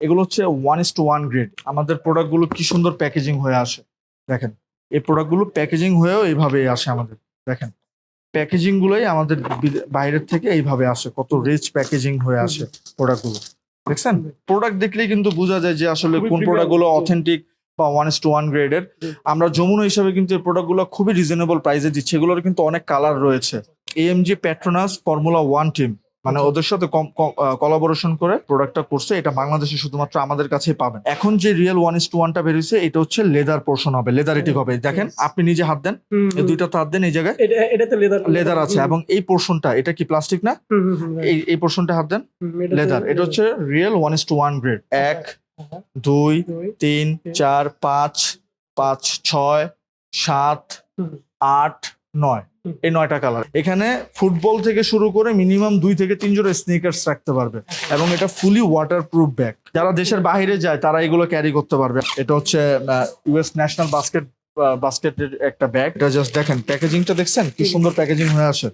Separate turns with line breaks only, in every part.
এগুলো হচ্ছে one is to one grade আমাদের প্রোডাক্টগুলো কি সুন্দর প্যাকেজিং হয়ে আসে। দেখেন এই প্রোডাক্টগুলো প্যাকেজিং হয়েও এইভাবে আসে আমাদের। দেখেন প্যাকেজিং গুলোই আমাদের বাইরের থেকে এইভাবে আসে। কত রিচ প্যাকেজিং হয়ে আসে প্রোডাক্টগুলো দেখছেন? প্রোডাক্ট দেখলেই কিন্তু বোঝা যায় যে আসলে কোন
premium প্রোডাক্টগুলো
অথেন্টিক বা ওয়ান ইস টু ওয়ান গ্রেডের
জি।
আমরা যমুনা হিসাবে কিন্তু এই প্রোডাক্টগুলো খুবই রিজনেবল প্রাইসে দিচ্ছি। এগুলোর কিন্তু অনেক কালার রয়েছে। M AMG Petronas Formula One team মানে
আচ্ছা।
ওদের সাথে কলাবোরেশন করে প্রোডাক্টটা করছে এটা বাংলাদেশে শুধুমাত্র আমাদের কাছেই পাবেন। এখন যে রিয়েল ওয়ান ইস টু ওয়ানটা বেরিয়েছে এটা হচ্ছে লেদার পোর্শন হবে লেদারিটিক হবে। দেখেন আপনি নিজে হাত দেন এই দুইটা হাত দেন এই জায়গায়।
এটা এটাতে লেদার
লেদার আছে এবং এই পোর্শনটা এটা কি প্লাস্টিক না? এই এই পোর্শনটা হাত দেন লেদার এটা হচ্ছে real one is to one grade এক দুই তিন চার পাঁচ পাঁচ ছয় সাত। আট নয়। এই নয়টা কালার এখানে ফুটবল থেকে শুরু করে মিনিমাম দুই থেকে তিন জোড়া স্নিকার্স রাখতে পারবে এবং এটা ফুলি ওয়াটার প্রুফ ব্যাগ যারা দেশের বাইরে যায় তারা এগুলো ক্যারি করতে পারবে। এটা হচ্ছে ইউএস ন্যাশনাল বাস্কেট বাস্কেটের একটা ব্যাগ এটা জাস্ট দেখেন প্যাকেজিংটা দেখছেন? কি সুন্দর প্যাকেজিং হয়ে আসে।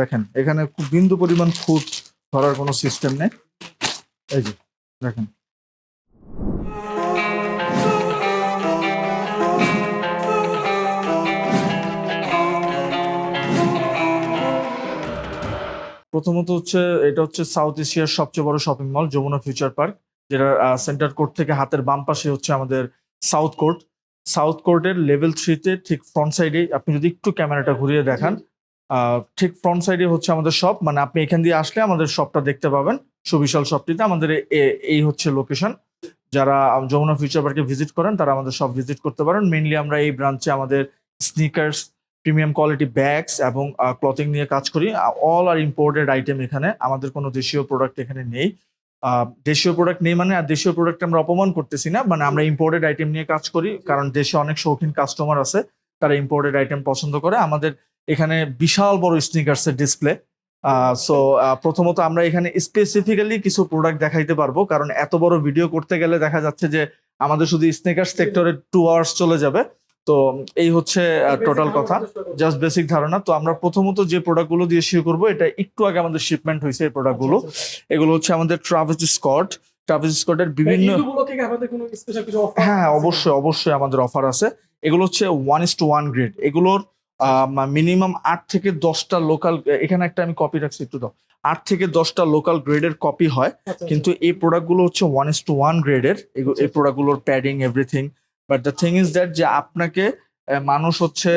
দেখেন এখানে খুব বিন্দু পরিমাণ খুঁত ধরার কোনো সিস্টেম নেই। এই যে দেখেন। প্রথমত হচ্ছে এটা হচ্ছে সাউথ এশিয়ার সবচেয়ে বড় shopping mall Jamuna future park যেটা সেন্টার কোর্ট থেকে হাতের বাম পাশে হচ্ছে আমাদের সাউথ কোর্ট সাউথ কোর্টের লেভেল থ্রিতে ঠিক ফ্রন্ট সাইডে আপনি যদি একটু ক্যামেরাটা ঘুরিয়ে দেখান ঠিক ফ্রন্ট সাইডে হচ্ছে আমাদের শপ মানে আপনি এখান দিয়ে আসলে আমাদের শপটা দেখতে পাবেন সুবিশাল শপটিতে আমাদের এই হচ্ছে লোকেশন যারা যমুনা ফিউচার পার্কে ভিজিট করেন তারা আমাদের সব ভিজিট করতে পারেন। মেইনলি আমরা এই ব্রাঞ্চে আমাদের স্নিকার্স প্রিমিয়াম কোয়ালিটি ব্যাগস এবং ক্লথিং নিয়ে কাজ করি। অল আর ইম্পোর্টেড আইটেম এখানে। আমাদের কোনো দেশীয় প্রোডাক্ট এখানে নেই। দেশীয় প্রোডাক্ট নেই মানে আর দেশীয় প্রোডাক্ট আমরা অপমান করতেছি না মানে আমরা ইম্পোর্টেড আইটেম নিয়ে কাজ করি, কারণ দেশে অনেক শৌখিন কাস্টমার আছে, তারা ইম্পোর্টেড আইটেম পছন্দ করে। আমাদের এখানে বিশাল বড় স্নিকার্স এর ডিসপ্লে সো প্রথমত আমরা এখানে স্পেসিফিক্যালি কিছু প্রোডাক্ট দেখাইতে পারব, কারণ এত বড় ভিডিও করতে গেলে দেখা যাচ্ছে যে, আমাদের শুধু স্নিকার্স সেক্টরে টু আওয়ার্স চলে যাবে। তো এই হচ্ছে টোটাল কথা। জাস্ট বেসিক ধারণা। তো আমরা প্রথমত যে প্রোডাক্টগুলো দিয়ে শুরু করব এটা একটু আগে আমাদের শিপমেন্ট হয়েছে এই প্রোডাক্টগুলো এগুলো হচ্ছে আমাদের ট্রাভেজ স্কট ট্রাভেজ স্কটের বিভিন্ন হ্যাঁ অবশ্যই অবশ্যই আমাদের অফার আছে। এগুলো হচ্ছে one is to one grade এগুলোর মিনিমাম আট থেকে দশটা লোকাল এখানে একটা আমি কপি রাখছি একটু দাও। আট থেকে দশটা লোকাল গ্রেডের কপি হয়।
আচ্ছা,
কিন্তু এই প্রোডাক্টগুলো হচ্ছে ওয়ান ইস টু ওয়ান গ্রেডের এই প্রোডাক্টগুলোর padding everything but the thing is that যে আপনাকে মানুষ হচ্ছে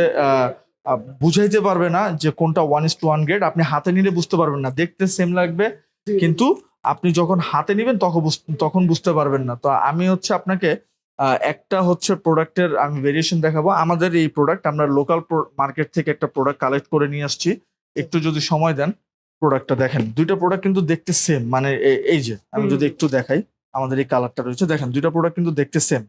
বুঝাইতে পারবে না যে কোনটা one is to one grade আপনি হাতে নিলে বুঝতে পারবেন না। দেখতে সেম লাগবে। কিন্তু আপনি যখন হাতে নেবেন তখন তখন বুঝতে পারবেন না। তো আমি হচ্ছে আপনাকে আহ, একটা হচ্ছে প্রোডাক্টের আমি ভেরিয়েশন দেখাবো। আমাদের এই প্রোডাক্ট আমরা লোকাল মার্কেট থেকে একটা প্রোডাক্ট কালেক্ট করে নিয়ে আসছি। একটু যদি সময় দেন প্রোডাক্টটা দেখেন। দুইটা প্রোডাক্ট কিন্তু দেখতে সেম মানে এই যে আমি যদি একটু দেখাই আমাদের এই কালারটা রয়েছে। দেখেন দুইটা প্রোডাক্ট কিন্তু দেখতে সেম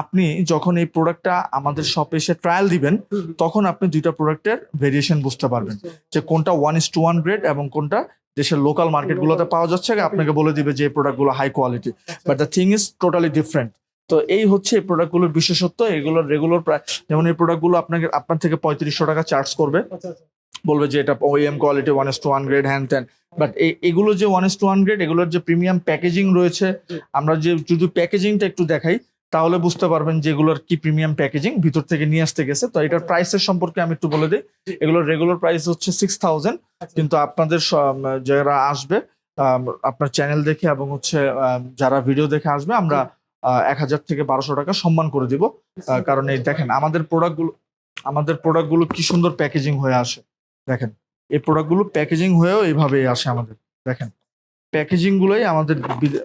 আপনি যখন এই প্রোডাক্টটা আমাদের শপে এসে ট্রায়াল দিবেন তখন আপনি দুইটা প্রোডাক্টের ভেরিয়েশন বুঝতে পারবেন। যে কোনটা one is to one grade এবং কোনটা দেশের লোকাল মার্কেটগুলোতে পাওয়া যাচ্ছে। আপনাকে বলে দিবে যে প্রোডাক্টগুলো হাই কোয়ালিটি
আচ্ছা,
but the thing is totally different তো এই হচ্ছে এই প্রোডাক্টগুলোর বিশেষত্ব। এগুলোর রেগুলার প্রায় যেমন এই প্রোডাক্টগুলো আপনাকে আপনার থেকে পঁয়ত্রিশশো টাকা চার্জ করবে।
আচ্ছা, আচ্ছা।
বলবে যে এটা OM quality one is to one grade হ্যান ত্যান বাট এগুলো যে one is to one grade এগুলোর যে প্রিমিয়াম প্যাকেজিং রয়েছে আমরা যে যদি প্যাকেজিংটা একটু দেখাই তাহলে বুঝতে পারবেন যে এগুলোর কি প্রিমিয়াম প্যাকেজিং ভিতর থেকে নিয়ে আসতে গেছে। তো এটার প্রাইসের সম্পর্কে আমি একটু বলে দিই। এগুলোর রেগুলার প্রাইস হচ্ছে সিক্স থাউজেন্ড কিন্তু আপনাদের যারা আসবে আপনার চ্যানেল দেখে এবং হচ্ছে যারা ভিডিও দেখে আসবে, আমরা এক হাজার থেকে বারোশো টাকা সম্মান করে দিব। কারণ এই দেখেন, আমাদের প্রোডাক্টগুলো আমাদের প্রোডাক্টগুলো কি সুন্দর প্যাকেজিং হয়ে আসে। দেখেন, এই প্রোডাক্টগুলো প্যাকেজিং হয়েও এইভাবে আসে আমাদের। দেখেন প্যাকেজিং গুলোই আমাদের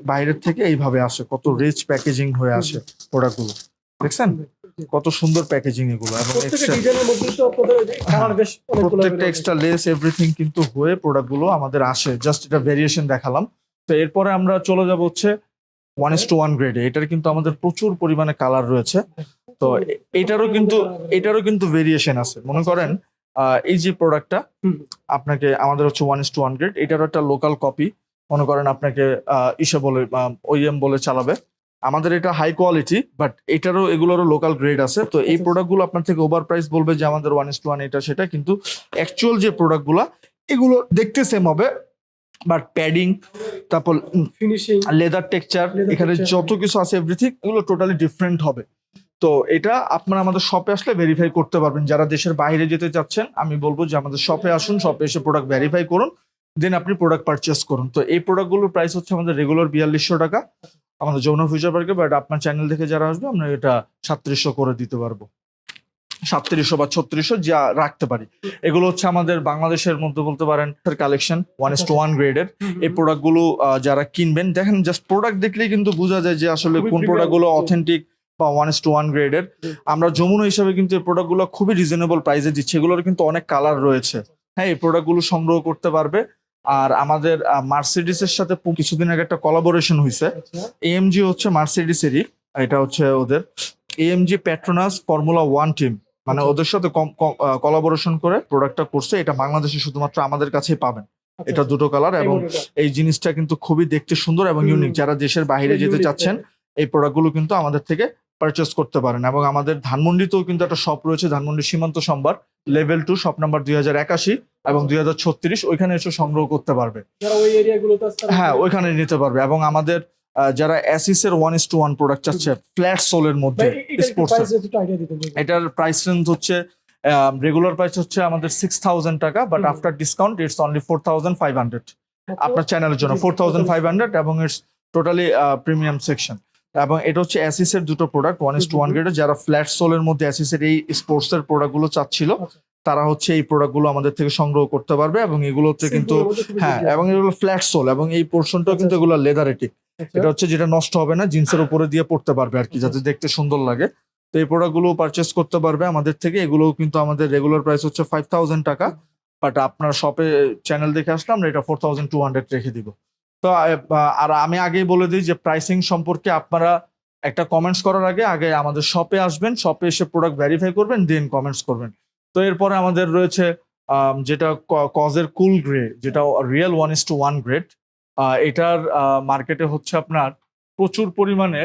বাইরের থেকে এইভাবে আসে। কত রিচ প্যাকেজিং হয়ে আসে প্রোডাক্টগুলো দেখছেন? কত সুন্দর প্যাকেজিং এগুলো। এবং
প্রত্যেকটা
এক্সট্রা লেস এভরিথিং কিন্তু হয়ে প্রোডাক্টগুলো আমাদের আসে। জাস্ট এটা ভেরিয়েশন দেখালাম। তো এরপরে আমরা চলে যাব হচ্ছে ওয়ান ইস টু ওয়ান গ্রেডে এটার কিন্তু আমাদের প্রচুর পরিমাণে কালার রয়েছে। তো এটারও কিন্তু এটারও কিন্তু ভেরিয়েশন আছে। মনে করেন আহ, এই যে প্রোডাক্টটা। আপনাকে আমাদের হচ্ছে one is to one grade এটারও একটা লোকাল কপি মনে করেন আপনাকে ইসে বলে ওইএম বলে চালাবে। আমাদের এটা হাই কোয়ালিটি বাট এটারও এগুলোরও লোকাল গ্রেড আছে। তো এই
আচ্ছা।
প্রোডাক্টগুলো আপনার থেকে ওভার প্রাইস বলবে যে আমাদের ওয়ান ইস টু ওয়ান এটা সেটা কিন্তু অ্যাকচুয়াল যে প্রোডাক্টগুলো এগুলো দেখতে সেম হবে। বাট প্যাডিং তারপর
ফিনিশিং
লেদার টেক্সচার এখানে যত কিছু আছে এভরিথিং এগুলো টোটালি ডিফারেন্ট হবে। তো এটা আপনারা আমাদের শপে আসলে ভেরিফাই করতে পারবেন। যারা দেশের বাইরে যেতে চাচ্ছেন আমি বলব যে আমাদের শপে আসুন শপে এসে প্রোডাক্ট ভেরিফাই করুন। দেন আপনি প্রোডাক্ট পারচেস করুন। তো এই প্রোডাক্টগুলোর প্রাইস হচ্ছে আমাদের রেগুলার বিয়াল্লিশশো টাকা। আমাদের যৌন ফিউচার পার্কে বাট আপনার চ্যানেল থেকে যারা আসবে আমরা এটা সাতত্রিশশো করে দিতে পারব। সাতত্রিশশো বা ছত্রিশশো যা রাখতে পারি। এগুলো হচ্ছে আমাদের বাংলাদেশের মধ্যে বলতে পারেন collection one is to one গ্রেডের এই প্রোডাক্টগুলো যারা কিনবেন দেখেন জাস্ট প্রোডাক্ট দেখলেই কিন্তু বোঝা যায় যে আসলে কোন প্রোডাক্টগুলো অথেন্টিক বা ওয়ান ইস টু ওয়ান গ্রেডের আমরা যমুনা হিসাবে কিন্তু এই প্রোডাক্টগুলো খুবই রিজনেবল প্রাইসে দিচ্ছি। এগুলোর কিন্তু অনেক কালার রয়েছে। হ্যাঁ এই প্রোডাক্টগুলো সংগ্রহ করতে পারবে। আর আমাদের মার্সিডিস এর সাথে কিছুদিন আগে একটা কোলাবোরেশন হয়েছে এএমজি হচ্ছে মার্সিডিসেরই এটা হচ্ছে ওদের। AMG Petronas Formula One team মানে
আচ্ছা।
ওদের সাথে কোলাবোরেশন করে প্রোডাক্টটা করছে। এটা বাংলাদেশে শুধুমাত্র আমাদের কাছেই পাবেন।
আচ্ছা,
এটা দুটো কালার এবং এই জিনিসটা কিন্তু খুবই দেখতে সুন্দর এবং ইউনিক যারা দেশের বাইরে যেতে চাচ্ছেন এই প্রোডাক্টগুলো কিন্তু আমাদের থেকে পারচেস করতে পারেন। এবং আমাদের ধানমন্ডিতেও কিন্তু একটা শপ রয়েছে ধানমন্ডি সীমান্ত সম্ভার। লেভেল টু শপ নাম্বার দুই হাজার একাশি এবং দুই হাজার ছত্রিশ ওইখানে এসে সংগ্রহ করতে পারবে। হ্যাঁ ওইখানে নিতে পারবে এবং আমাদের যারা অ্যাসিসের one is to one product চাচ্ছে ফ্ল্যাট সোলের মধ্যে
এটার
স্পোর্টস প্রাইস রেঞ্জ হচ্ছে রেগুলার প্রাইস হচ্ছে আমাদের সিক্স থাউজেন্ড টাকা but after discount it's only four thousand five hundred আপনার চ্যানেলের জন্য ফোর থাউজেন্ড ফাইভ হান্ড্রেড এবং ইটস টোটালি প্রিমিয়াম সেকশন এবং এটা হচ্ছে অ্যাসিসের দুটো product one is to one. গ্রেডের যারা ফ্ল্যাট সোলের মধ্যে অ্যাসিসের এই স্পোর্টস এর প্রোডাক্টগুলো চাচ্ছিল
আচ্ছা।
তারা হচ্ছে এই প্রোডাক্টগুলো আমাদের থেকে সংগ্রহ করতে পারবে এবং এগুলোতে কিন্তু হ্যাঁ এবং এগুলো ফ্ল্যাট সোল এবং এই পোর্শনটাও কিন্তু
আচ্ছা।
এগুলো লেদারেটিক
আচ্ছা।
এটা হচ্ছে যেটা নষ্ট হবে না জিন্সের উপরে দিয়ে পড়তে পারবে আর কি যাতে দেখতে সুন্দর লাগে তো এই প্রোডাক্টগুলো পারচেস করতে পারবে আমাদের থেকে এগুলো কিন্তু আমাদের রেগুলার প্রাইস হচ্ছে ফাইভ থাউজেন্ড টাকা বাট আপনার শপে চ্যানেল দেখে আসলে আমরা এটা ফোর থাউজেন্ড টু হান্ড্রেড রেখে দিব তো আর আমি আগেই বলে দিই যে প্রাইসিং সম্পর্কে আপনারা একটা কমেন্টস করার আগে আগে আমাদের শপে আসবেন শপে এসে প্রোডাক্ট ভেরিফাই করবেন দেন কমেন্টস করবেন। তো এরপরে আমাদের রয়েছে যেটা কজের কুল গ্রে যেটা real one is to one grade এটার মার্কেটে হচ্ছে আপনার প্রচুর পরিমাণে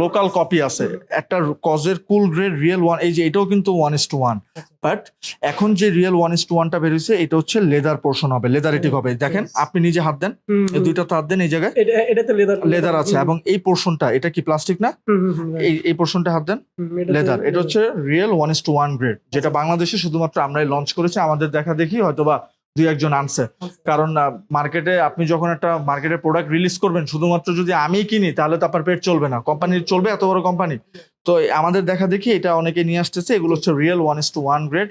লোকাল কপি আছে। একটা কজের কুল গ্রেড রিয়েল ওয়ান এই যে এটাও কিন্তু one is to one but এখন যে রিয়েল ওয়ান ইস টু ওয়ানটা বেরিয়েছে এটা হচ্ছে লেদার পোর্শন হবে লেদারেটিক হবে। দেখেন আপনি নিজে হাত দেন এই দুইটা তো হাত দেন এই জায়গায়। লেদার আছে। এবং এই পোর্শনটা এটা কি প্লাস্টিক না. এই এই পোর্শনটা হাত দেন লেদার এটা হচ্ছে real one is to one grade যেটা
আচ্ছা।
বাংলাদেশে শুধুমাত্র আমরাই লঞ্চ করেছি আমাদের দেখা দেখি হয়তোবা দুই একজন আনছে।
আচ্ছা।
কারণ মার্কেটে আপনি যখন একটা মার্কেটে প্রোডাক্ট রিলিজ করবেন শুধুমাত্র যদি আমি কিনি তাহলে তো আপনার পেট চলবে না। কোম্পানির চলবে এত বড় কোম্পানি তো আমাদের দেখা দেখি এটা অনেকে নিয়ে আসতেছে এগুলো হচ্ছে real one is to one grade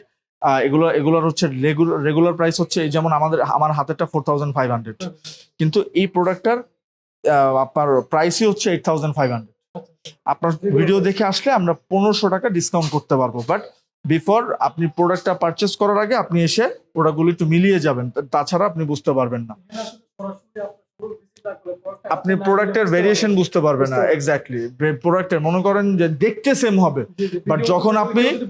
এগুলো এগুলোর হচ্ছে রেগুলার প্রাইস হচ্ছে এই যেমন আমাদের আমার হাতেরটা ফোর থাউজেন্ড ফাইভ হান্ড্রেড কিন্তু এই প্রোডাক্টটার আপনার প্রাইসই হচ্ছে এইট থাউজেন্ড ফাইভ হান্ড্রেড আপনার ভিডিও দেখে আসলে আমরা পনেরোশো টাকা ডিসকাউন্ট করতে পারব। বাট বিফোর আপনি প্রোডাক্টটা পারচেস করার আগে আপনি এসে প্রোডাক্টগুলো একটু মিলিয়ে যাবেন। তাছাড়া আপনি বুঝতে পারবেন না। আপনি প্রোডাক্টের ভেরিয়েশন বুঝতে পারবেন না। এক্স্যাক্টলি প্রোডাক্টের মনে করেন যে দেখতে সেম হবে। বাট যখন আপনি-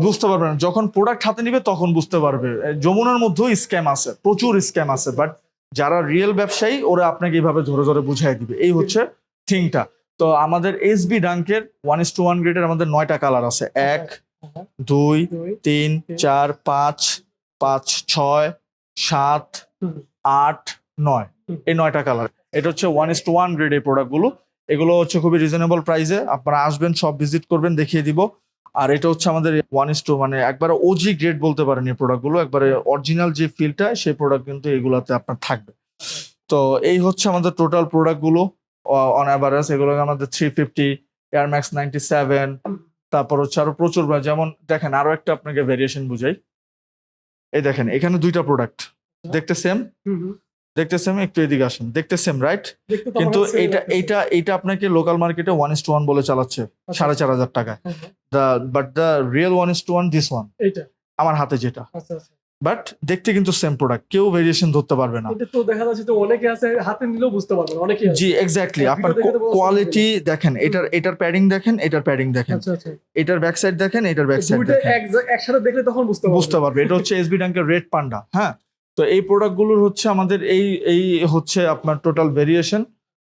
বুঝতে পারবেন।
যখন প্রোডাক্ট হাতে নিবে তখন বুঝতে পারবে। যমুনার মধ্যেও স্ক্যাম আছে। প্রচুর স্ক্যাম আছে। বাট যারা রিয়েল ব্যবসায়ী ওরা আপনাকে এইভাবে ধরে ধরে বুঝাই দিবে। এই হচ্ছে থিংটা তো আমাদের এস বি ডাঙ্কের ওয়ান ইস টু ওয়ান গ্রেডের আমাদের নয়টা কালার আছে। এক দুই তিন চার পাঁচ পাঁচ ছয় সাত আট নয়। এই নয়টা কালার এটা হচ্ছে one is to one grade এই প্রোডাক্টগুলো এগুলো হচ্ছে খুবই রিজনেবল প্রাইসে আপনারা আসবেন সব ভিজিট করবেন দেখিয়ে দিব। আর এটা হচ্ছে আমাদের ওয়ান ইস টু মানে একবারে ওজি গ্রেড বলতে পারেন এই প্রোডাক্টগুলো একবারে অরিজিনাল যে ফিলটা সেই প্রোডাক্ট কিন্তু এগুলাতে আপনার থাকবে। তো এই হচ্ছে আমাদের টোটাল প্রোডাক্টগুলো অন অ্যাভারেজ এগুলো আমাদের three fifty Air Max ninety seven তারপর হচ্ছে আরও প্রচুর যেমন দেখেন আরও একটা আপনাকে ভেরিয়েশন বুঝাই। এই দেখেন এখানে দুইটা প্রোডাক্ট দেখতে সেম। দেখতে সেম একটু এদিকে আসেন। দেখতে সেম রাইট কিন্তু
এটা
এটা এটা আপনাকে লোকাল মার্কেটে ওয়ান ইস টু ওয়ান বলে চালাচ্ছে
আচ্ছা,
সাড়ে চার হাজার টাকায়।
হ্যাঁ,
the but the real one is to one this one আমার হাতে যেটা।
আচ্ছা আচ্ছা।
বাট দেখতে কিন্তু সেম প্রোডাক্ট কেউ ভেরিয়েশন ধরতে পারবে না।
তো দেখা যাচ্ছে তো অনেকে আছে হাতে নিলেও বুঝতে পারবে না, অনেকেই আছে।
জি এক্স্যাক্টলি আপনার কোয়ালিটি দেখেন এটার এটার প্যাডিং দেখেন এটার প্যাডিং দেখেন।
আচ্ছা আচ্ছা।
এটার ব্যাক সাইড দেখেন এটার ব্যাক সাইড দেখেন।
একসাথে দেখলে তখন বুঝতে পারবে।
বুঝতে পারবে এটা হচ্ছে এসবি ব্যাংকের রেড পান্ডা হ্যাঁ? তো এই প্রোডাক্টগুলোর হচ্ছে আমাদের এই এই হচ্ছে আপনার টোটাল ভেরিয়েশন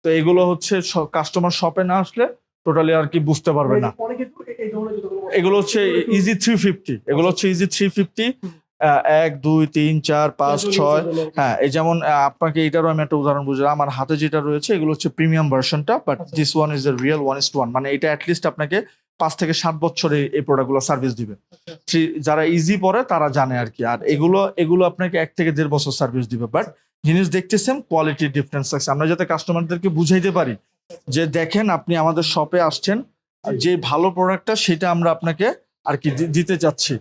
তো এগুলো হচ্ছে কাস্টমার শপে না আসলে টোটালি আর কি বুঝতে পারবে না।
অনেকে জুতোগুলো পছন্দ
এগুলো হচ্ছে ইজি থ্রি ফিফটি এগুলো হচ্ছে ইজি থ্রি ফিফটি এক দুই তিন চার পাঁচ ছয়। হ্যাঁ এই যেমন আপনাকে এটারও আমি একটা উদাহরণ বুঝলাম। আমার হাতে যেটা রয়েছে এগুলো হচ্ছে প্রিমিয়াম ভার্সনটা বাট
আচ্ছা।
This one is the real one is to one মানে এটা অ্যাটলিস্ট আপনাকে পাঁচ থেকে সাত বছরে এই প্রোডাক্টগুলো সার্ভিস দিবে।
আচ্ছা।
থ্রি- যারা ইজি পড়ে তারা জানে আর কি। আর এগুলো এগুলো আপনাকে এক থেকে দেড় বছর সার্ভিস দিবে। বাট জিনিস দেখতেছেন কোয়ালিটি ডিফারেন্স আছে। আমরা যাতে কাস্টমারদেরকে বুঝাইতে পারি যে দেখেন আপনি আমাদের শপে আসছেন যে ভালো প্রোডাক্টটা সেটা আমরা আপনাকে আর কি দিতে চাচ্ছি।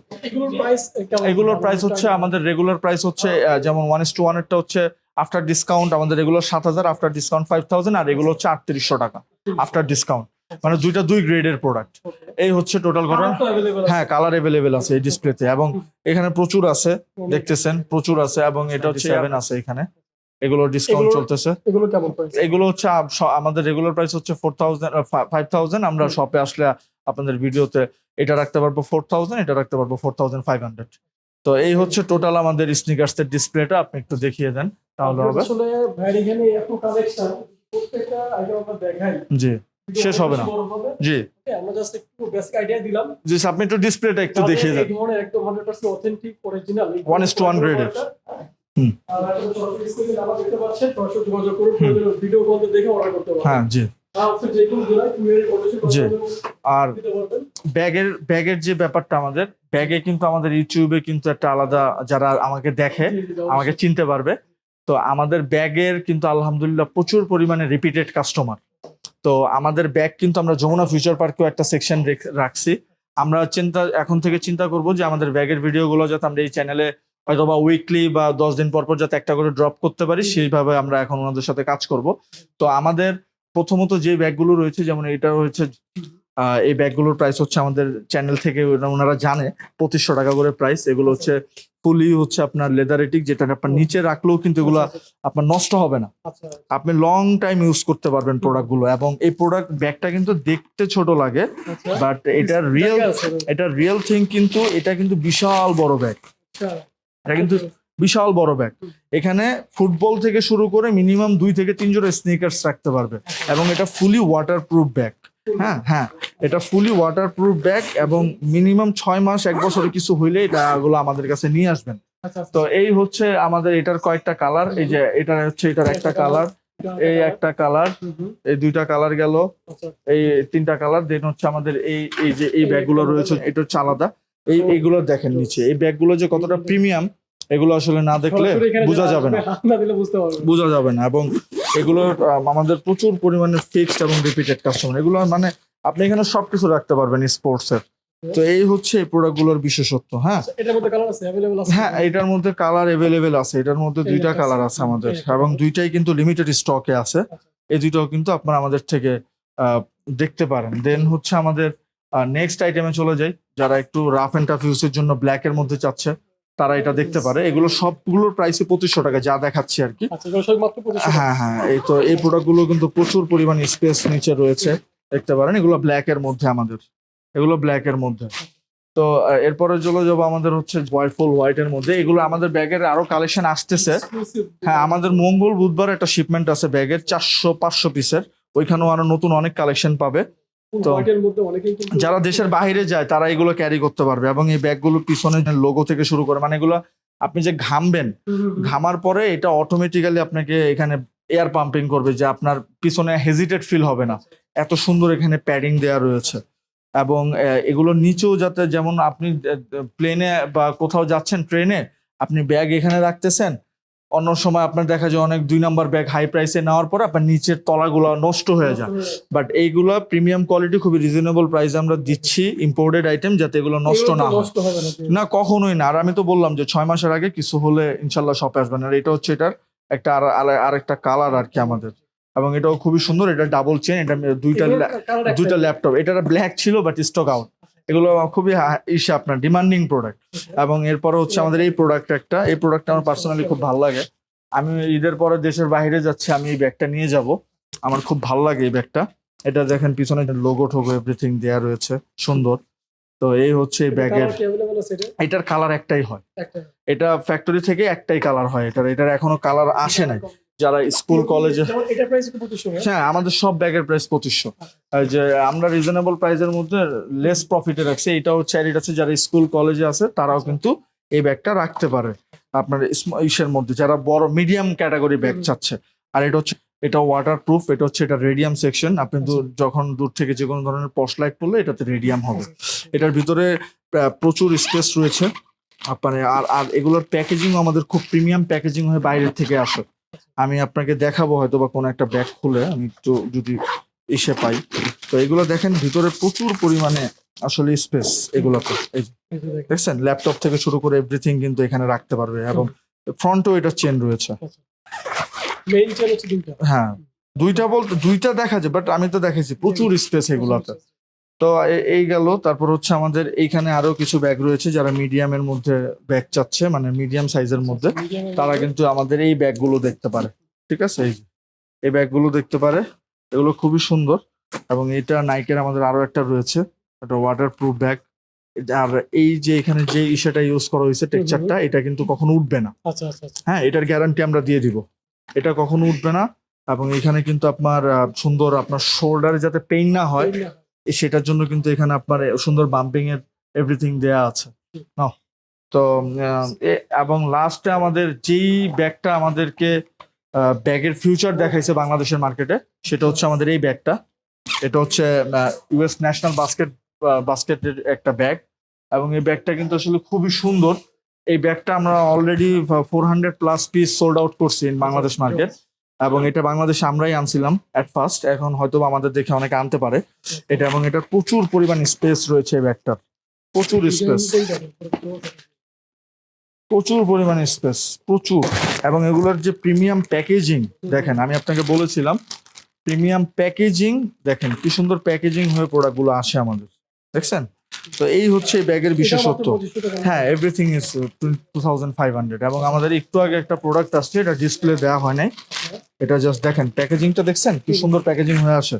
এগুলোর প্রাইস
হচ্ছে আমাদের রেগুলার প্রাইস হচ্ছে যেমন ওয়ান ইস টু ওয়ানেরটা হচ্ছে আফটার ডিসকাউন্ট আমাদের রেগুলার সাত হাজার আফটার ডিসকাউন্ট ফাইভ থাউজেন্ড আর এগুলো হচ্ছে আটত্রিশশো টাকা আফটার ডিসকাউন্ট মানে দুইটা দুই গ্রেডের প্রোডাক্ট এই হচ্ছে টোটাল ঘটনা হ্যাঁ কালার এভেলেবেল আছে এই ডিসপ্লেতে এবং এখানে প্রচুর আছে দেখতেছেন প্রচুর আছে এবং এটা হচ্ছে আছে এখানে। এগুলো ডিসকাউন্ট চলতেছে।
এগুলো কেমন প্রাইস
এগুলো হচ্ছে আমাদের রেগুলার প্রাইস হচ্ছে ফোর থাউজেন্ড ফাইভ থাউজেন্ড আমরা শপে আসলে আপনাদের ভিডিওতে এটা রাখতে পারব ফোর থাউজেন্ড এটা রাখতে পারব ফোর থাউজেন্ড ফাইভ হান্ড্রেড তো এই হচ্ছে টোটাল আমাদের স্নিকার্স এর ডিসপ্লেটা আপনি একটু দেখিয়ে দেন তাহলে হবে।
আসলে ভাইয়ের এখানে এত কালেকশন প্রত্যেকটা আইটেম আমরা দেখাই।
জি শেষ হবে না। জি।
আমরা জাস্ট একটু বেসিক আইডিয়া দিলাম।
জি আপনি একটু ডিসপ্লেটা একটু দেখিয়ে দেন।
এই ধরনের একদম 100% অথেন্টিক অরিজিনাল
One is
দেখতে পাচ্ছেন সরাসরি যোগাযোগ করুন ভিডিও কল দেখে অর্ডার করতে পারবেন।
হ্যাঁ জি। জি। আর ব্যাগের ব্যাগের যে ব্যাপারটা আমাদের ব্যাগে কিন্তু আমাদের ইউটিউবে কিন্তু একটা আলাদা যারা আমাকে দেখে। আমাকে চিনতে পারবে। তো আমাদের ব্যাগের কিন্তু আলহামদুলিল্লাহ প্রচুর পরিমাণে রিপিটেড কাস্টমার তো আমাদের ব্যাগ কিন্তু আমরা যমুনা ফিউচার পার্কেও একটা সেকশন রাখছি। আমরা চিন্তা এখন থেকে চিন্তা করব যে আমাদের ব্যাগের ভিডিওগুলো যাতে আমরা এই চ্যানেলে হয়তো বা উইকলি বা দশ দিন পর পর যাতে একটা করে ড্রপ করতে পারি সেইভাবে আমরা এখন ওনাদের সাথে কাজ করব। তো আমাদের প্রথমত যে ব্যাগগুলো রয়েছে যেমন এটা হচ্ছে এই ব্যাগগুলোর প্রাইস হচ্ছে আমাদের চ্যানেল থেকে ওনারা জানে পঁচিশশো টাকা করে প্রাইস এগুলো হচ্ছে ফুলি হচ্ছে আপনার লেদারেটিক যেটা আপনার নিচে রাখলেও কিন্তু এগুলো আপনার নষ্ট হবে না।
আচ্ছা
আপনি লং টাইম ইউজ করতে পারবেন প্রোডাক্টগুলো এবং এই প্রোডাক্ট ব্যাগটা কিন্তু দেখতে ছোট লাগে
আচ্ছা।
বাট এটা রিয়েল এটা রিয়েল থিং কিন্তু এটা কিন্তু বিশাল বড় ব্যাগ
আচ্ছা।
এটা কিন্তু বিশাল বড় ব্যাগ। এখানে ফুটবল থেকে শুরু করে মিনিমাম দুই থেকে তিন জোড়া স্নিকার্স রাখতে পারবে। এবং এটা ফুলি ওয়াটার প্রুফ ব্যাগ হ্যাঁ হ্যাঁ এটা ফুলি ওয়াটার প্রুফ ব্যাগ এবং মিনিমাম ছয় মাস এক বছরে কিছু হইলে এটাগুলো আমাদের কাছে নিয়ে আসবেন।
আচ্ছা,
তো এই হচ্ছে আমাদের এটার কয়েকটা কালার এই যে এটা হচ্ছে এটার একটা কালার এই একটা কালার এই দুইটা কালার গেল।
আচ্ছা।
এই তিনটা কালার দেন হচ্ছে আমাদের এই এই যে এই ব্যাগগুলো রয়েছে এটা হচ্ছে আলাদা। এই এইগুলো দেখেন নিচে। এই ব্যাগগুলো যে কতটা প্রিমিয়াম এগুলো আসলে না দেখলে বোঝা যাবে না। বোঝা যাবে না। এবং এগুলো আমাদের প্রচুর পরিমাণে ফিক্সড এবং রিপিটেড কাস্টমার এগুলো মানে আপনি এখানে সবকিছু রাখতে পারবেন স্পোর্টস এর। তো এই হচ্ছে এই প্রোডাক্টগুলোর বিশেষত্ব হ্যাঁ?
আচ্ছা, এটার মধ্যে কালার আছে
হ্যাঁ এটার মধ্যে কালার এভেলেবেল আছে। এটার মধ্যে দুইটা কালার
আছে।
আমাদের। এবং দুইটাই কিন্তু লিমিটেড স্টকে আছে।
আচ্ছা।
এই দুইটাও কিন্তু আপনারা আমাদের থেকে আহ, দেখতে পারেন। দেন হচ্ছে আমাদের নেক্সট আইটেমে চলে যাই যারা একটু রাফ এন্ড টাফ ইউজের জন্য ব্ল্যাক এর মধ্যে চাচ্ছে তারা এটা দেখতে পারে। এগুলো সবগুলোর প্রাইসে পঁচিশশো টাকা যা দেখাচ্ছি আর কি।
আচ্ছা এগুলো সব মাত্র 25 টাকা।
হ্যাঁ হ্যাঁ এই তো এই প্রোডাক্টগুলো কিন্তু প্রচুর পরিমাণে স্পেস নিচে রয়েছে দেখতে পারেন। এগুলো ব্ল্যাক এর মধ্যে আমাদের এগুলো ব্ল্যাক এর মধ্যে। তো এরপরে চলে যাব আমাদের হচ্ছে জয়ফুল হোয়াইট এর মধ্যে। এগুলো আমাদের ব্যাগের আরও কালেকশন আসতেছে। হ্যাঁ আমাদের মঙ্গল বুধবার একটা শিপমেন্ট আছে ব্যাগের চারশো পাঁচশো পিসের ওইখানেও আরও নতুন অনেক কালেকশন পাবে। তো যারা দেশের বাইরে যায় তারা এগুলো ক্যারি করতে পারবে এবং এই ব্যাগগুলোর পিছনে লোগো থেকে শুরু করে মানে এগুলো আপনি যে ঘামবেন। ঘামার পরে এটা অটোমেটিক্যালি আপনাকে এখানে এয়ার পাম্পিং করবে যে আপনার পিছনে হেজিটেট ফিল হবে না এত সুন্দর এখানে প্যাডিং দেওয়া রয়েছে এবং আহ, এগুলোর নিচেও যাতে যেমন আপনি প্লেনে বা কোথাও যাচ্ছেন ট্রেনে আপনি ব্যাগ এখানে রাখতেছেন অন্য সময় আপনার দেখা যায় অনেক দুই নাম্বার ব্যাগ হাই প্রাইসে নেওয়ার পর আপনার নিচের তলাগুলো নষ্ট হয়ে যায়। বাট এইগুলো প্রিমিয়াম কোয়ালিটি খুবই রিজনেবল প্রাইসে আমরা দিচ্ছি ইম্পোর্টেড আইটেম যাতে এগুলো নষ্ট না হয়।
না
কখনোই না। আর আমি তো বললাম যে ছয় মাসের আগে কিছু হলে ইনশাল্লাহ শপে আসবেন। আর এটা হচ্ছে এটার একটা আর একটা কালার আর কি আমাদের। এবং এটাও খুবই সুন্দর এটা ডাবল চেন এটা দুইটা দুইটা ল্যাপটপ এটা ব্ল্যাক ছিল বাট স্টক আউট এগুলো খুবই ইসে আপনার ডিমান্ডিং প্রোডাক্ট এবং এরপরে হচ্ছে আমাদের এই প্রোডাক্ট একটা এই প্রোডাক্ট আমার পার্সোনালি খুব ভালো লাগে। আমি ঈদের পরে দেশের বাইরে যাচ্ছি আমি এই ব্যাগটা নিয়ে যাব। আমার খুব ভালো লাগে এই ব্যাগটা এটা দেখেন পিছনে লোগো টোগো এভরিথিং দেয়া রয়েছে সুন্দর। তো এই হচ্ছে এই ব্যাগের? এটার কালার একটাই হয়। এটা ফ্যাক্টরি থেকে একটাই কালার হয়। এটার এটার এখনও কালার আসে নাই। যারা স্কুল কলেজে
যেমন এটার প্রাইস একটু 2500 হ্যাঁ?
হ্যাঁ আমাদের সব ব্যাগের প্রাইস পঁচিশশো। যে আমরা রিজনেবল প্রাইসের মধ্যে লেস প্রফিটে রাখছি এটা হচ্ছে আর এটা যারা স্কুল কলেজে আছে তারাও কিন্তু এই ব্যাগটা রাখতে পারে আপনার ইসের মধ্যে। যারা বড় মিডিয়াম ক্যাটাগরি ব্যাগ চাচ্ছে আর এটা হচ্ছে এটা ওয়াটার প্রুফ এটা হচ্ছে এটা রেডিয়াম সেকশন আপনি দূর- যখন দূর থেকে যে কোনো ধরনের পশ লাইট পড়লে এটাতে রেডিয়াম হবে। এটার ভিতরে প্রচুর স্পেস রয়েছে আপনার আর আর এগুলোর প্যাকেজিং আমাদের খুব প্রিমিয়াম প্যাকেজিং হয়ে বাইরের থেকে আসে। আমি আপনাকে দেখাবো হয়তো বা কোনো একটা ব্যাগ খুলে আমি একটু যদি এসে পাই। তো এগুলো দেখেন ভিতরে প্রচুর পরিমাণে আসলে স্পেস এগুলোতে। দেখছেন ল্যাপটপ থেকে শুরু করে এভরিথিং কিন্তু এখানে রাখতে পারবে এবং ফ্রন্টও এটা চেন রয়েছে।
মেইন চেন হচ্ছে দুইটা।
হ্যাঁ দুইটা বলতে দুইটা দেখা যায় বাট আমি তো দেখেছি প্রচুর স্পেস এগুলোতে। তো এই গেল। তারপর হচ্ছে আমাদের এইখানে আরও কিছু ব্যাগ রয়েছে যারা মিডিয়ামের মধ্যে ব্যাগ চাচ্ছে মানে মিডিয়াম সাইজের মধ্যে। তারা কিন্তু আমাদের এই ব্যাগগুলো দেখতে পারে। ঠিক আছে? এই এই ব্যাগগুলো দেখতে পারে। এগুলো খুবই সুন্দর এবং এটা নাইকের আমাদের আরও একটা রয়েছে। একটা ওয়াটার প্রুফ ব্যাগ আর এই যে এখানে যে ইসেটা ইউজ করা হয়েছে টেক্সচারটা এটা কিন্তু কখনো উঠবে না।
আচ্ছা আচ্ছা আচ্ছা।
হ্যাঁ এটার গ্যারান্টি আমরা দিয়ে দিব। এটা কখনো উঠবে না এবং এখানে কিন্তু আপনার সুন্দর আপনার শোল্ডারে যাতে পেইন না হয়। সেটার জন্য কিন্তু এখানে আপনার সুন্দর বাম্পিং এর এভরিথিং দেয়া আছে। তো এবং লাস্টে আমাদের যেই ব্যাগটা আমাদেরকে ব্যাগের ফিউচার দেখাইছে বাংলাদেশের মার্কেটে সেটা হচ্ছে আমাদের এই ব্যাগটা। এটা হচ্ছে ইউএস ন্যাশনাল বাস্কেট বাস্কেটের একটা ব্যাগ। এবং এই ব্যাগটা কিন্তু আসলে খুবই সুন্দর। এই ব্যাগটা আমরা already four hundred plus piece sold out করছি বাংলাদেশ মার্কেট এবং এটা বাংলাদেশে আমরাই আনছিলাম অ্যাট ফার্স্ট এখন হয়তো আমাদের দেখে অনেকে আনতে পারে। এটা এবং এটার প্রচুর পরিমাণ স্পেস রয়েছে এই ব্যাগটার। প্রচুর স্পেস। প্রচুর পরিমাণে স্পেস প্রচুর। এবং এগুলোর যে প্রিমিয়াম প্যাকেজিং দেখেন আমি আপনাকে বলেছিলাম প্রিমিয়াম প্যাকেজিং দেখেন কি সুন্দর প্যাকেজিং হয়ে প্রোডাক্টগুলো আসে আমাদের। দেখছেন? তো এই হচ্ছে এই ব্যাগের বিশেষত্ব।
2500 টাকা।
হ্যাঁ everything is two thousand five hundred এবং আমাদের একটু আগে একটা প্রোডাক্ট আসছে এটা ডিসপ্লে দেওয়া হয় নাই। এটা জাস্ট দেখেন প্যাকেজিংটা দেখছেন? কি সুন্দর প্যাকেজিং হয়ে আসে।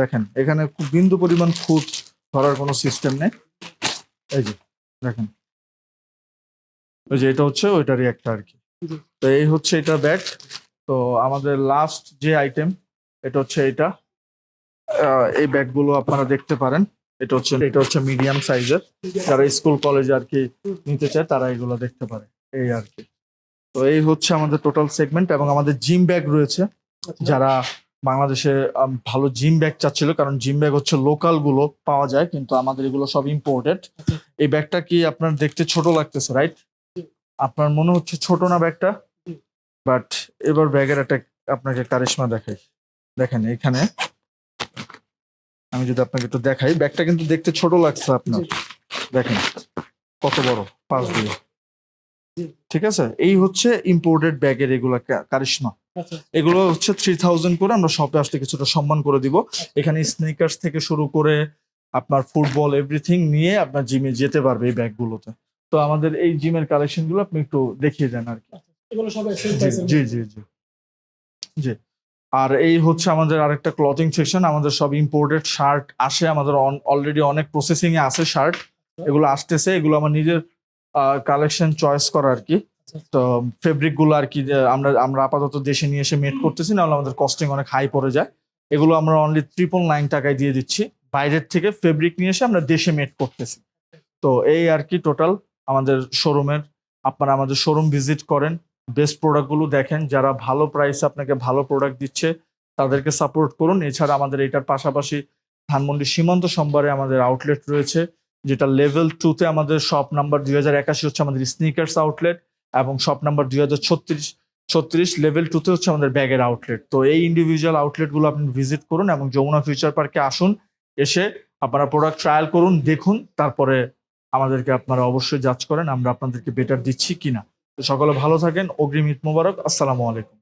দেখেন এখানে খুব বিন্দু পরিমাণ খুঁত ধরার কোনো সিস্টেম নেই। এই যে দেখেন। ওই যে এটা হচ্ছে ওইটারই একটা আর কি। তো এই হচ্ছে এটা ব্যাগ তো আমাদের লাস্ট যে আইটেম এটা হচ্ছে এটা। এই ব্যাগগুলো আপনারা দেখতে পারেন। এটা হচ্ছে এটা হচ্ছে মিডিয়াম সাইজের যারা স্কুল কলেজ আর কি নিতে চায়, তারা এগুলো দেখতে পারে। এই আর কি। তো এই হচ্ছে আমাদের টোটাল সেগমেন্ট এবং আমাদের জিম ব্যাগ রয়েছে। যারা বাংলাদেশে ভালো জিম ব্যাগ চাচ্ছিল, কারণ জিম ব্যাগ হচ্ছে লোকালগুলো পাওয়া যায়, কিন্তু আমাদের এগুলো সব ইম্পোর্টেড এই ব্যাগটা কি আপনার দেখতে ছোট লাগতেছে রাইট আপনার মনে হচ্ছে ছোট না ব্যাগটা বাট এবার ব্যাগের একটা আপনাকে কারিশমা দেখাই। দেখেন, এখানে আমি যদি আপনাকে একটু দেখাই ব্যাগটা কিন্তু দেখতে ছোট লাগছে আপনার। দেখেন কত বড় পাঁচ দিয়ে। ঠিক আছে? এই হচ্ছে ইম্পোর্টেড ব্যাগের এগুলা কারিশমা।
আচ্ছা
এগুলো হচ্ছে থ্রি থাউজেন্ড করে আমরা শপে আসলে কিছুটা সম্মান করে দিব। এখানে স্নিকার্স থেকে শুরু করে আপনার ফুটবল এভরিথিং নিয়ে আপনার জিমে যেতে পারবে এই ব্যাগগুলোতে। তো আমাদের এই জিমের কালেকশনগুলো আপনি একটু দেখিয়ে দেন আর কি। জি জি জি। জি। আর এই হচ্ছে আমাদের আরেকটা ক্লথিং সেকশন আমাদের সব ইম্পোর্টেড শার্ট আসে, আমাদের অলরেডি অনেক প্রসেসিং এ আছে শার্ট এগুলো আসতেছে, এগুলো আমার নিজের কালেকশন চয়েস করা আর কি। তো ফেব্রিকগুলো আর কি আমরা আমরা আপাতত দেশে নিয়ে এসে মেড করতেছি, নাহলে আমাদের কস্টিং অনেক হাই পড়ে যায়। এগুলো আমরা অনলি ট্রিপল নাইন টাকায় দিয়ে দিচ্ছি। বাইরের থেকে ফেব্রিক নিয়ে এসে আমরা দেশে মেড করতেছি। তো এই আর কি টোটাল আমাদের শোরুমের আপনারা আমাদের শোরুম ভিজিট করেন। বেস্ট প্রোডাক্টগুলো দেখেন, যারা ভালো প্রাইসে আপনাকে ভালো প্রোডাক্ট দিচ্ছে, তাদেরকে সাপোর্ট করুন। এছাড়া আমাদের এটার পাশাপাশি ধানমন্ডি সীমান্ত সম্বারে আমাদের আউটলেট রয়েছে, যেটা লেভেল টুতে আমাদের শপ নাম্বার দুই হাজার একাশি হচ্ছে আমাদের স্নিকার্স আউটলেট এবং শপ নাম্বার দুই হাজার ছত্রিশ ছত্রিশ লেভেল টুতে হচ্ছে আমাদের ব্যাগের আউটলেট তো এই ইন্ডিভিজুয়াল আউটলেটগুলো আপনি ভিজিট করুন এবং যমুনা ফিউচার পার্কে আসুন, এসে আপনারা প্রোডাক্ট ট্রায়াল করুন, দেখুন, তারপরে আমাদেরকে আপনারা অবশ্যই জাজ করেন আমরা আপনাদেরকে বেটার দিচ্ছি কিনা। সকলে ভালো থাকেন। অগ্রিম ঈদ মোবারক। আসসালামু আলাইকুম।